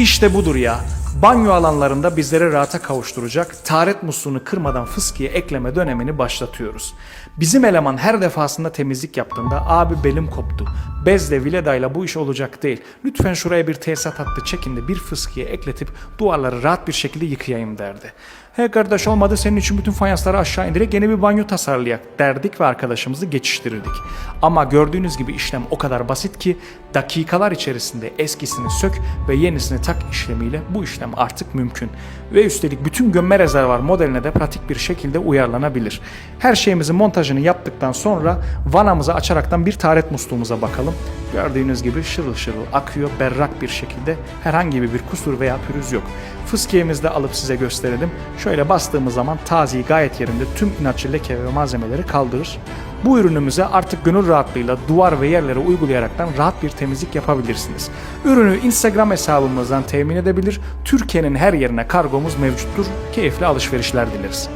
İşte budur ya. Banyo alanlarında bizleri rahata kavuşturacak taharet musluğunu kırmadan fıskiye ekleme dönemini başlatıyoruz. Bizim eleman her defasında temizlik yaptığında abi belim koptu. Bezle viledayla bu iş olacak değil. Lütfen şuraya bir tesisat hattı çekin de bir fıskiye ekletip duvarları rahat bir şekilde yıkayayım derdi. He kardeş olmadı senin için bütün fayansları aşağı indirerek yeni bir banyo tasarlayak derdik ve arkadaşımızı geçiştirirdik. Ama gördüğünüz gibi işlem o kadar basit ki dakikalar içerisinde eskisini sök ve yenisini tak işlemiyle bu işlem artık mümkün. Ve üstelik bütün gömme rezervar modeline de pratik bir şekilde uyarlanabilir. Her şeyimizin montajını yaptıktan sonra vanamızı açaraktan bir taharet musluğumuza bakalım. Gördüğünüz gibi şırıl şırıl akıyor berrak bir şekilde herhangi bir kusur veya pürüz yok. Fıskiyemizi de alıp size gösterelim. Şöyle bastığımız zaman taziği gayet yerinde tüm inatçı leke ve malzemeleri kaldırır. Bu ürünümüze artık gönül rahatlığıyla duvar ve yerlere uygulayaraktan rahat bir temizlik yapabilirsiniz. Ürünü Instagram hesabımızdan temin edebilir, Türkiye'nin her yerine kargomuz mevcuttur. Keyifli alışverişler dileriz.